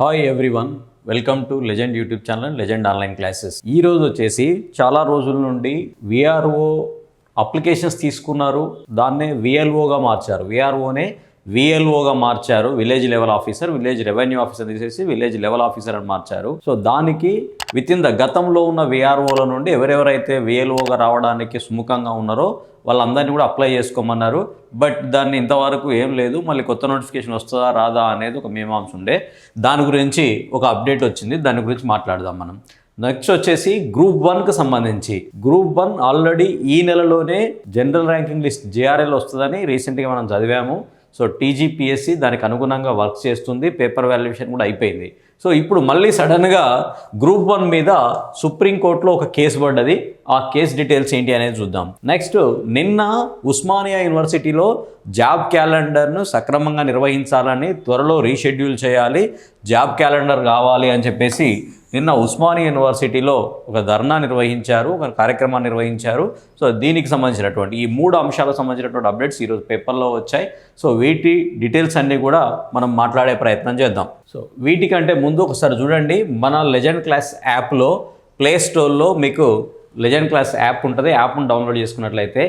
Hi everyone welcome to legend YouTube channel legend online classes ఈ రోజు వచ్చేసి చాలా రోజుల నుండి విఆర్ఓ అప్లికేషన్స్ తీసుకున్నారు. దాన్నే విఎల్ఓగా మార్చారు. విఆర్ఓనే విఎల్ఓగా మార్చారు. Village level officer village revenue officer తీసేసి విలేజ్ లెవెల్ ఆఫీసర్ అని మార్చారు. సో దానికి విత్ ఇన్ ద గతంలో ఉన్న విఆర్ఓల నుండి ఎవరెవరైతే విఎల్ఓగా రావడానికి సుముఖంగా ఉన్నారో వాళ్ళందరినీ కూడా అప్లై చేసుకోమన్నారు. బట్ దాన్ని ఇంతవరకు ఏం లేదు. మళ్ళీ కొత్త నోటిఫికేషన్ వస్తుందా రాదా అనేది ఒక మీమాంస ఉండే. దాని గురించి ఒక అప్డేట్ వచ్చింది. దాని గురించి మాట్లాడదాం మనం. నెక్స్ట్ వచ్చేసి గ్రూప్ వన్కి సంబంధించి. గ్రూప్ వన్ ఆల్రెడీ ఈ నెలలోనే జనరల్ ర్యాంకింగ్ లిస్ట్ జేఆర్ఎల్ వస్తుందని రీసెంట్గా మనం చదివాము. సో టీజీపీఎస్సి దానికి అనుగుణంగా వర్క్ చేస్తుంది. పేపర్ వాల్యుయేషన్ కూడా అయిపోయింది. సో ఇప్పుడు మళ్ళీ సడన్గా గ్రూప్ వన్ మీద సుప్రీంకోర్టులో ఒక కేసు పడ్డది. ఆ కేసు డీటెయిల్స్ ఏంటి అనేది చూద్దాం. నెక్స్ట్ నిన్న ఉస్మానియా యూనివర్సిటీలో జాబ్ క్యాలెండర్ను సక్రమంగా నిర్వహించాలని త్వరలో రీషెడ్యూల్ చేయాలి. జాబ్ క్యాలెండర్ కావాలి అని చెప్పేసి నిన్న ఉస్మానియా యూనివర్సిటీలో ఒక ధర్నా నిర్వహించారు ఒక కార్యక్రమాన్ని నిర్వహించారు. సో దీనికి సంబంధించినటువంటి ఈ మూడు అంశాలకు సంబంధించినటువంటి అప్డేట్స్ ఈరోజు పేపర్లో వచ్చాయి. సో వీటి డీటెయిల్స్ అన్నీ కూడా మనం మాట్లాడే ప్రయత్నం చేద్దాం. సో వీటికంటే ముందు ఒకసారి చూడండి మన లెజెండ్ క్లాస్ యాప్లో ప్లే స్టోర్లో మీకు లెజెండ్ క్లాస్ యాప్ ఉంటుంది. యాప్ను డౌన్లోడ్ చేసుకున్నట్లయితే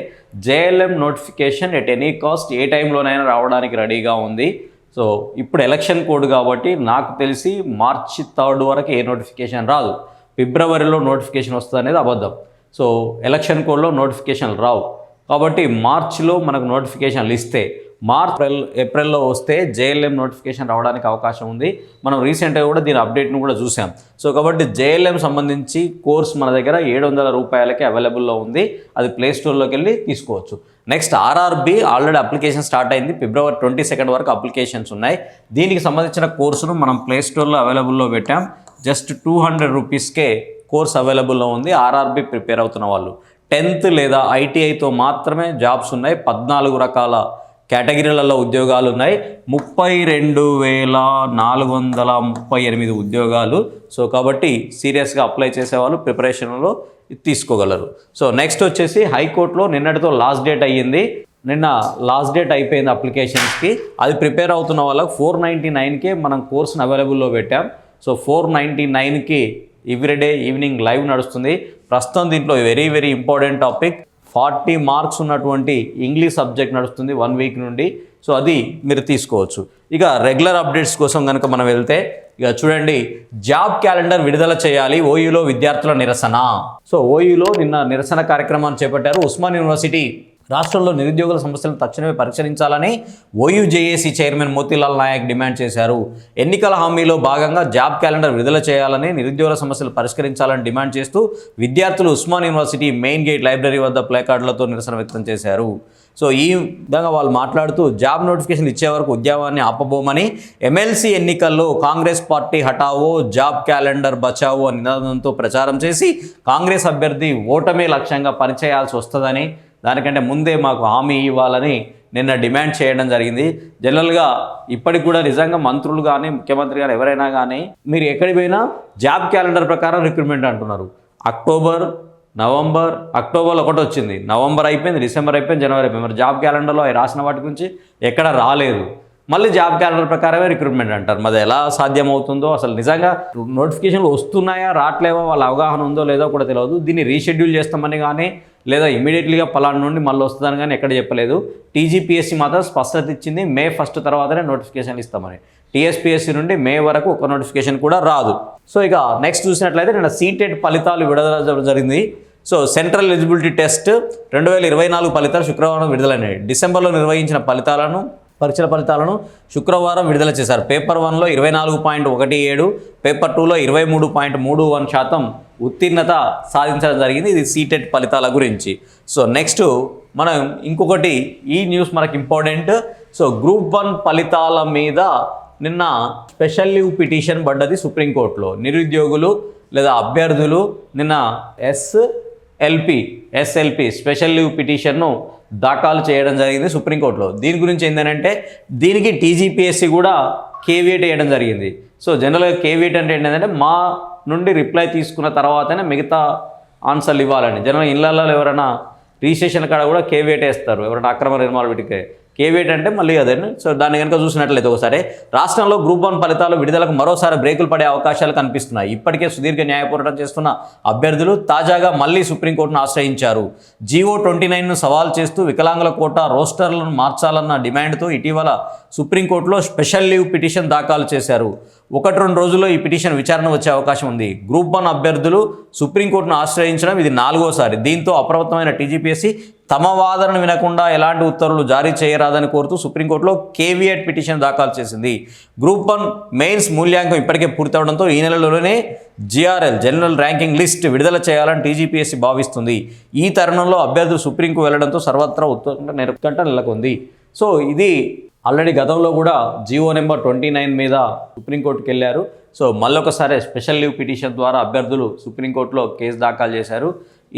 JLM notification at any cost ఏ టైంలోనైనా రావడానికి రెడీగా ఉంది. సో ఇప్పుడు ఎలక్షన్ కోడ్ కాబట్టి నాకు తెలిసి మార్చి థర్డ్ వరకు ఏ నోటిఫికేషన్ రాదు. ఫిబ్రవరిలో నోటిఫికేషన్ వస్తుంది అనేది అబద్ధం. సో ఎలక్షన్ కోడ్లో నోటిఫికేషన్ రావు. కాబట్టి మార్చిలో మనకు నోటిఫికేషన్లు ఇస్తే మార్చ్ ఏప్రిల్ ఏప్రిల్లో వస్తే జేఎల్ఎం నోటిఫికేషన్ రావడానికి అవకాశం ఉంది. మనం రీసెంట్గా కూడా దీని అప్డేట్ను కూడా చూసాం. సో కాబట్టి జేఎల్ఎం సంబంధించి కోర్స్ మన దగ్గర ఏడు వందల రూపాయలకి అవైలబుల్లో ఉంది. అది ప్లే స్టోర్లోకి వెళ్ళి తీసుకోవచ్చు. Next RRB already application start అయింది. ఫిబ్రవరి ట్వంటీ సెకండ్ వరకు అప్లికేషన్స్ ఉన్నాయి. దీనికి సంబంధించిన కోర్సును మనం ప్లే స్టోర్లో అవైలబుల్లో పెట్టాం. జస్ట్ టూ హండ్రెడ్ రూపీస్కే కోర్స్ అవైలబుల్లో ఉంది. ఆర్ఆర్బి ప్రిపేర్ అవుతున్న వాళ్ళు. టెన్త్ లేదా ఐటీఐతో మాత్రమే జాబ్స్ ఉన్నాయి. పద్నాలుగు రకాల కేటగిరీలలో ఉద్యోగాలు ఉన్నాయి. ముప్పై రెండు వేల నాలుగు వందల ముప్పై ఎనిమిది ఉద్యోగాలు. సో కాబట్టి సీరియస్గా అప్లై చేసేవాళ్ళు ప్రిపరేషన్లో తీసుకోగలరు. సో నెక్స్ట్ వచ్చేసి హైకోర్టులో నిన్నటితో లాస్ట్ డేట్ అయ్యింది. నిన్న లాస్ట్ డేట్ అయిపోయింది అప్లికేషన్స్కి. అది ప్రిపేర్ అవుతున్న వాళ్ళకి ఫోర్ నైంటీ నైన్కే మనం కోర్సును అవైలబుల్లో పెట్టాం. సో ఫోర్ నైంటీ నైన్కి ఎవ్రీడే ఈవినింగ్ లైవ్ నడుస్తుంది. ప్రస్తుతం దీంట్లో very very important topic forty marks ఉన్నటువంటి ఇంగ్లీష్ సబ్జెక్ట్ నడుస్తుంది వన్ వీక్ నుండి. సో అది మీరు తీసుకోవచ్చు. ఇక రెగ్యులర్ అప్డేట్స్ కోసం కనుక మనం వెళ్తే ఇక చూడండి జాబ్ క్యాలెండర్ విడుదల చేయాలి ఓయూలో విద్యార్థుల నిరసన. సో ఓయూలో నిన్న నిరసన కార్యక్రమాన్ని చేపట్టారు ఉస్మాన్ యూనివర్సిటీ రాష్ట్రంలో నిరుద్యోగుల సమస్యలను తక్షణమే పరిష్కరించాలని OUJAC chairman Motilal Nayak demand చేశారు. ఎన్నికల హామీలో భాగంగా జాబ్ క్యాలెండర్ విడుదల చేయాలని నిరుద్యోగుల సమస్యలు పరిష్కరించాలని డిమాండ్ చేస్తూ విద్యార్థులు Osman university main gate library వద్ద ప్లేకార్డులతో నిరసన వ్యక్తం చేశారు. సో ఈ విధంగా వాళ్ళు మాట్లాడుతూ జాబ్ నోటిఫికేషన్ ఇచ్చే వరకు ఉద్యమాన్ని ఆపబోమని ఎమ్మెల్సీ ఎన్నికల్లో కాంగ్రెస్ పార్టీ హటావో జాబ్ క్యాలెండర్ బచావో అనే నినాదంతో ప్రచారం చేసి కాంగ్రెస్ అభ్యర్థి ఓటమే లక్ష్యంగా పనిచేయాల్సి వస్తుందని దానికంటే ముందే మాకు హామీ ఇవ్వాలని నిన్న డిమాండ్ చేయడం జరిగింది. జనరల్గా ఇప్పటికి కూడా నిజంగా మంత్రులు కానీ ముఖ్యమంత్రి గారు ఎవరైనా కానీ మీరు ఎక్కడికి పోయినా జాబ్ క్యాలెండర్ ప్రకారం రిక్రూట్మెంట్ అంటున్నారు. అక్టోబర్ నవంబర్ అక్టోబర్లో ఒకటి వచ్చింది. నవంబర్ అయిపోయింది డిసెంబర్ అయిపోయింది జనవరి అయిపోయింది. మరి జాబ్ క్యాలెండర్లో అవి రాసిన వాటి గురించి ఎక్కడ రాలేదు. మళ్ళీ జాబ్ క్యాలెండర్ ప్రకారమే రిక్రూట్మెంట్ అంటారు. మరి ఎలా సాధ్యమవుతుందో అసలు నిజంగా నోటిఫికేషన్లు వస్తున్నాయా రావట్లేవో వాళ్ళ అవగాహన ఉందో లేదో కూడా తెలియదు. దీన్ని రీషెడ్యూల్ చేస్తామని కానీ లేదా ఇమీడియట్లీగా పలానా నుండి మళ్ళీ వస్తుందని కానీ ఎక్కడ చెప్పలేదు. టీజీపీఎస్సీ మాత్రం స్పష్టత ఇచ్చింది మే ఫస్ట్ తర్వాతనే నోటిఫికేషన్లు ఇస్తామని. టీఎస్పీఎస్సీ నుండి మే వరకు ఒక నోటిఫికేషన్ కూడా రాదు. సో ఇక నెక్స్ట్ చూసినట్లయితే నిన్న సీటెట్ ఫలితాలు విడుదల జరిగింది. సో సెంట్రల్ ఎలిజిబిలిటీ టెస్ట్ రెండు వేల ఇరవై నాలుగు ఫలితాలు శుక్రవారం విడుదలైనవి. డిసెంబర్లో నిర్వహించిన ఫలితాలను పరీక్షల ఫలితాలను శుక్రవారం విడుదల చేశారు. పేపర్ వన్లో ఇరవై నాలుగు పాయింట్ ఒకటి ఏడు పేపర్ టూలో ఇరవై మూడు పాయింట్ మూడు వన్ శాతం ఉత్తీర్ణత సాధించడం జరిగింది. ఇది సీటెట్ ఫలితాల గురించి. సో నెక్స్ట్ మనం ఇంకొకటి ఈ న్యూస్ మనకి ఇంపార్టెంట్. సో గ్రూప్ వన్ ఫలితాల మీద నిన్న స్పెషల్ లీవ్ పిటిషన్ పడ్డది సుప్రీంకోర్టులో. నిరుద్యోగులు లేదా అభ్యర్థులు నిన్న S LP SLP special leave పిటిషన్ను దాఖలు చేయడం జరిగింది సుప్రీంకోర్టులో. దీని గురించి ఏంటంటే దీనికి టీజీపీఎస్సీ కూడా కేవియేట్ వేయడం జరిగింది. సో జనరల్గా కేవియేట్ అంటే ఏంటంటే మా నుండి రిప్లై తీసుకున్న తర్వాతనే మిగతా ఆన్సర్లు ఇవ్వాలని. జనరల్ ఇళ్ళల్లో ఎవరైనా రిజిస్ట్రేషన్ కాడ కూడా కేవియేట్ వేస్తారు. ఎవరైనా అక్రమ నిర్మాణాలు వీటికి ఏవేటంటే అంటే మళ్ళీ అదే. సో దాన్ని కనుక చూసినట్లయితే ఒకసారి రాష్ట్రంలో గ్రూప్ వన్ ఫలితాలు విడుదలకు మరోసారి బ్రేకులు పడే అవకాశాలు కనిపిస్తున్నాయి. ఇప్పటికే సుదీర్ఘ న్యాయ పోరాటం చేస్తున్న అభ్యర్థులు తాజాగా మళ్ళీ సుప్రీంకోర్టును ఆశ్రయించారు. జీవో ట్వంటీ నైన్ను సవాల్ చేస్తూ వికలాంగుల కోట రోస్టర్లను మార్చాలన్న డిమాండ్తో ఇటీవల సుప్రీంకోర్టులో స్పెషల్ లీవ్ పిటిషన్ దాఖలు చేశారు. ఒకటి రెండు రోజుల్లో ఈ పిటిషన్ విచారణ వచ్చే అవకాశం ఉంది. గ్రూప్ వన్ అభ్యర్థులు సుప్రీంకోర్టును ఆశ్రయించడం ఇది నాలుగోసారి. దీంతో అప్రమత్తమైన టీజీపీఎస్సీ తమ వాదనను వినకుండా ఎలాంటి ఉత్తర్వులు జారీ చేయరాదని కోరుతూ సుప్రీంకోర్టులో కేవీఎట్ పిటిషన్ దాఖలు చేసింది. గ్రూప్ వన్ మెయిన్స్ మూల్యాంకం ఇప్పటికే పూర్తవడంతో ఈ నెలలోనే జిఆర్ఎల్ జనరల్ ర్యాంకింగ్ లిస్ట్ విడుదల చేయాలని టీజీపీఎస్సీ భావిస్తుంది. ఈ తరుణంలో అభ్యర్థులు సుప్రీంకు వెళ్ళడంతో సర్వత్రా ఉత్కంఠ నెరకంట నెలకొంది. సో ఇది ఆల్రెడీ గతంలో కూడా జీవో నెంబర్ ట్వంటీ నైన్ మీద సుప్రీంకోర్టుకి వెళ్ళారు సో మళ్ళొకసారి స్పెషల్ లీవ్ పిటిషన్ ద్వారా అభ్యర్థులు సుప్రీంకోర్టులో కేసు దాఖలు చేశారు.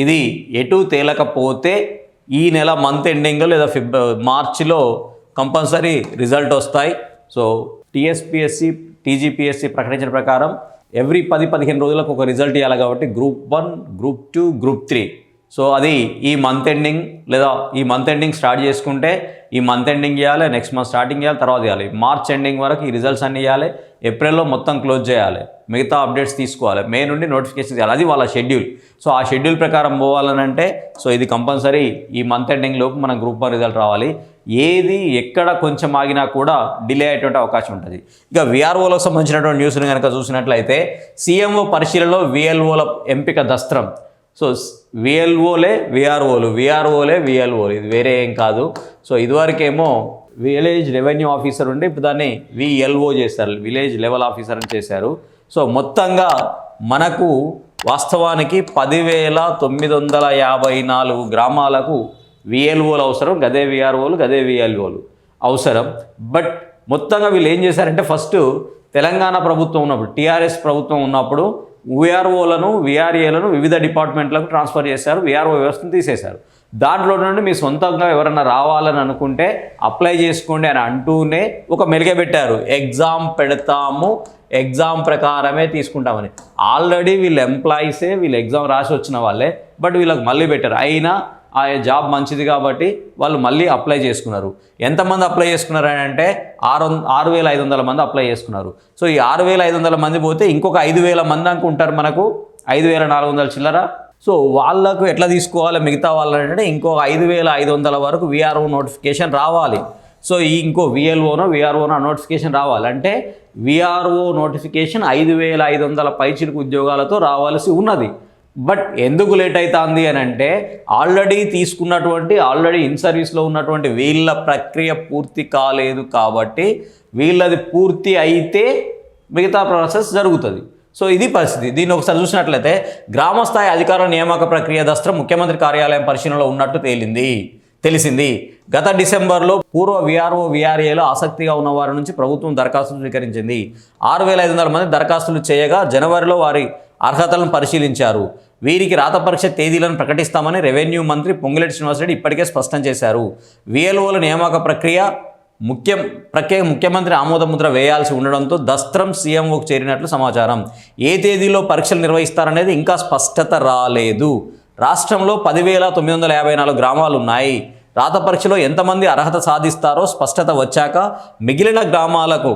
ఇది ఎటు తేలకపోతే ఈ నెల మంత్ ఎండింగ్ లేదా ఫిబ్ మార్చిలో కంపల్సరీ రిజల్ట్ వస్తాయి. సో టీఎస్పిఎస్సి టీజీపీఎస్సి ప్రకటించిన ప్రకారం ఎవ్రీ పది పదిహేను రోజులకు ఒక రిజల్ట్ ఇవ్వాలి కాబట్టి group one group two group three. So అది ఈ మంత్ ఎండింగ్ లేదా ఈ మంత్ ఎండింగ్ స్టార్ట్ చేసుకుంటే ఈ మంత్ ఎండింగ్ చేయాలి నెక్స్ట్ మంత్ స్టార్టింగ్ చేయాలి తర్వాత చేయాలి. మార్చ్ ఎండింగ్ వరకు ఈ రిజల్ట్స్ అన్ని ఇవ్వాలి ఏప్రిల్లో మొత్తం క్లోజ్ చేయాలి. మిగతా అప్డేట్స్ తీసుకోవాలి. మే నుండి నోటిఫికేషన్ చేయాలి. అది వాళ్ళ షెడ్యూల్ సో ఆ షెడ్యూల్ ప్రకారం పోవాలని అంటే సో ఇది కంపల్సరీ ఈ మంత్ ఎండింగ్ లోపు మన గ్రూప్ వన్ రిజల్ట్ రావాలి. ఏది ఎక్కడ కొంచెం ఆగినా కూడా డిలే అయ్యేటువంటి అవకాశం ఉంటుంది. ఇక విఆర్ఓలకు సంబంధించినటువంటి న్యూస్ని కనుక చూసినట్లయితే సీఎంఓ పరిశీలనలో విఎల్ఓల ఎంపిక దస్త్రం. సో విఎల్ఓలే విఆర్ఓలు విఆర్ఓలే విఎల్ఓలు ఇది వేరే ఏం కాదు. సో ఇదివరకేమో విలేజ్ రెవెన్యూ ఆఫీసర్ ఉంటే ఇప్పుడు దాన్ని విఎల్ఓ చేశారు విలేజ్ లెవెల్ ఆఫీసర్ అని చేశారు. సో మొత్తంగా మనకు వాస్తవానికి పదివేల తొమ్మిది వందల యాభై నాలుగు గ్రామాలకు విఎల్ఓలు అవసరం. గదే విఆర్ఓలు గదే విఎల్ఓలు అవసరం. బట్ మొత్తంగా వీళ్ళు ఏం చేశారంటే ఫస్ట్ తెలంగాణ ప్రభుత్వం ఉన్నప్పుడు టీఆర్ఎస్ ప్రభుత్వం ఉన్నప్పుడు విఆర్ఓలను విఆర్ఏలను వివిధ డిపార్ట్మెంట్లకు ట్రాన్స్ఫర్ చేశారు విఆర్ఓ వ్యవస్థను తీసేశారు. దాంట్లో నుండి మీ సొంతంగా ఎవరైనా రావాలని అనుకుంటే అప్లై చేసుకోండి అని అంటూనే ఒక మెలిగబెట్టారు ఎగ్జామ్ పెడతాము ఎగ్జామ్ ప్రకారమే తీసుకుంటామని. ఆల్రెడీ వీళ్ళు ఎంప్లాయీసే వీళ్ళు ఎగ్జామ్ రాసి వచ్చిన వాళ్ళే బట్ వీళ్ళకి మళ్ళీ పెట్టారు. అయినా ఆ జాబ్ మంచిది కాబట్టి వాళ్ళు మళ్ళీ అప్లై చేసుకున్నారు. ఎంతమంది అప్లై చేసుకున్నారు అని అంటే ఆరు ఆరు వేల ఐదు వందల మంది అప్లై చేసుకున్నారు. సో ఈ ఆరు వేల ఐదు వందల మంది పోతే ఇంకొక ఐదు వేల మంది అనుకుంటారు మనకు. ఐదు వేల నాలుగు వందల చిల్లర. సో వాళ్ళకు ఎట్లా తీసుకోవాలి మిగతా వాళ్ళంటే ఇంకో ఐదు వేల ఐదు వందల వరకు విఆర్ఓ నోటిఫికేషన్ రావాలి. సో ఈ ఇంకో విఎల్ఓనో విఆర్ఓనో నోటిఫికేషన్ రావాలి. అంటే విఆర్ఓ నోటిఫికేషన్ ఐదు వేల ఐదు వందల పైచిలుకు ఉద్యోగాలతో రావాల్సి ఉన్నది. బట్ ఎందుకు లేట్ అవుతుంది అని అంటే ఆల్రెడీ తీసుకున్నటువంటి ఆల్రెడీ ఇన్ సర్వీస్లో ఉన్నటువంటి వీళ్ళ ప్రక్రియ పూర్తి కాలేదు కాబట్టి వీళ్ళది పూర్తి అయితే మిగతా ప్రాసెస్ జరుగుతుంది. సో ఇది పరిస్థితి. దీన్ని ఒకసారి చూసినట్లయితే గ్రామస్థాయి అధికార నియామక ప్రక్రియ దస్త్రం ముఖ్యమంత్రి కార్యాలయం పరిశీలనలో ఉన్నట్టు తేలింది తెలిసింది. గత డిసెంబర్లో పూర్వ విఆర్ఓ విఆర్ఏలో ఆసక్తిగా ఉన్న వారి నుంచి ప్రభుత్వం దరఖాస్తులు స్వీకరించింది. ఆరు వేల ఐదు వందల మంది దరఖాస్తులు చేయగా జనవరిలో వారి అర్హతలను పరిశీలించారు. వీరికి రాత పరీక్ష తేదీలను ప్రకటిస్తామని రెవెన్యూ మంత్రి పొంగులేటి శ్రీనివాసరెడ్డి ఇప్పటికే స్పష్టం చేశారు. విఎల్ఓల నియామక ప్రక్రియ ముఖ్యం ప్రత్యేక ముఖ్యమంత్రి ఆమోదముద్ర వేయాల్సి ఉండడంతో దస్త్రం సీఎంఓకు చేరినట్లు సమాచారం. ఏ తేదీలో పరీక్షలు నిర్వహిస్తారనేది ఇంకా స్పష్టత రాలేదు. రాష్ట్రంలో పదివేల తొమ్మిది వందల యాభై నాలుగు గ్రామాలు ఉన్నాయి. రాత పరీక్షలో ఎంతమంది అర్హత సాధిస్తారో స్పష్టత వచ్చాక మిగిలిన గ్రామాలకు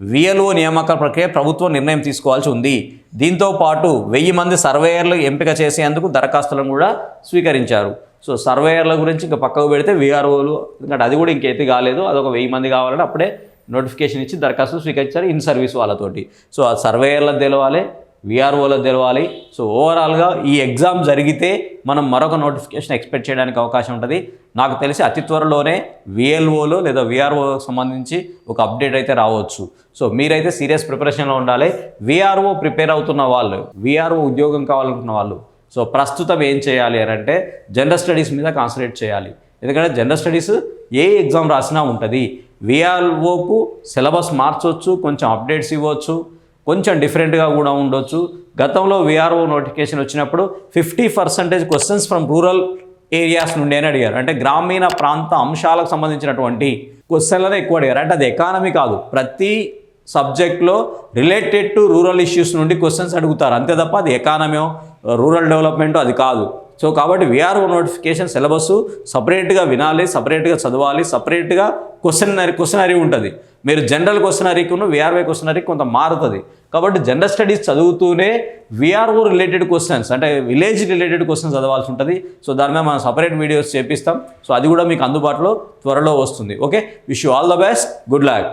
విఎల్ఓ నియామక ప్రక్రియ ప్రభుత్వం నిర్ణయం తీసుకోవాల్సి ఉంది. దీంతో పాటు వెయ్యి మంది సర్వేయర్లు ఎంపిక చేసేందుకు దరఖాస్తులను కూడా స్వీకరించారు. సో సర్వేయర్ల గురించి ఇంకా పక్కకు పెడితే విఆర్ఓలు ఎందుకంటే అది కూడా ఇంకైతే కాలేదు. అదొక వెయ్యి మంది కావాలంటే అప్పుడే నోటిఫికేషన్ ఇచ్చి దరఖాస్తు స్వీకరించారు ఇన్ సర్వీస్ వాళ్ళతోటి. సో ఆ సర్వేయర్లకు తెలవాలి. విఆర్ఓలో తెలవాలి. సో ఓవరాల్గా ఈ ఎగ్జామ్ జరిగితే మనం మరొక నోటిఫికేషన్ ఎక్స్పెక్ట్ చేయడానికి అవకాశం ఉంటుంది. నాకు తెలిసి అతి త్వరలోనే విఎల్ఓలో లేదా విఆర్ఓకి సంబంధించి ఒక అప్డేట్ అయితే రావచ్చు. సో మీరైతే సీరియస్ ప్రిపరేషన్లో ఉండాలి. విఆర్ఓ ప్రిపేర్ అవుతున్న వాళ్ళు విఆర్ఓ ఉద్యోగం కావాలనుకున్న వాళ్ళు సో ప్రస్తుతం ఏం చేయాలి అని అంటే జనరల్ స్టడీస్ మీద కాన్సన్ట్రేట్ చేయాలి. ఎందుకంటే జనరల్ స్టడీస్ ఏ ఎగ్జామ్ రాసినా ఉంటుంది. విఆర్ఓకు సిలబస్ మార్చవచ్చు కొంచెం అప్డేట్స్ ఇవ్వచ్చు. కొంచెం డిఫరెంట్గా కూడా ఉండొచ్చు. గతంలో విఆర్ఓ నోటిఫికేషన్ వచ్చినప్పుడు fifty percentage questions from rural areas నుండి అని అడిగారు. అంటే గ్రామీణ ప్రాంత అంశాలకు సంబంధించినటువంటి క్వశ్చన్లనే ఎక్కువ అడిగారు. అంటే అది ఎకానమీ కాదు. ప్రతి సబ్జెక్ట్లో రిలేటెడ్ టు రూరల్ ఇష్యూస్ నుండి క్వశ్చన్స్ అడుగుతారు. అంతే తప్ప అది ఎకానమీ రూరల్ డెవలప్మెంట్ అది కాదు. సో కాబట్టి విఆర్ఓ నోటిఫికేషన్ సిలబస్ సపరేట్గా వినాలి సపరేట్గా చదవాలి సపరేట్గా క్వశ్చనరీ క్వశ్చనరీ ఉంటుంది. మీరు జనరల్ క్వశ్చనరీకును విఆర్వై క్వశ్చనరీ కొంత మారుతుంది. కాబట్టి జనరల్ స్టడీస్ చదువుతూనే విఆర్ఓ రిలేటెడ్ క్వశ్చన్స్ అంటే విలేజ్ రిలేటెడ్ క్వశ్చన్స్ చదవాల్సి ఉంటుంది. సో దాని మీద మనం సపరేట్ వీడియోస్ చేపిస్తాం. సో అది కూడా మీకు అందుబాటులో త్వరలో వస్తుంది. Okay wish you all the best good luck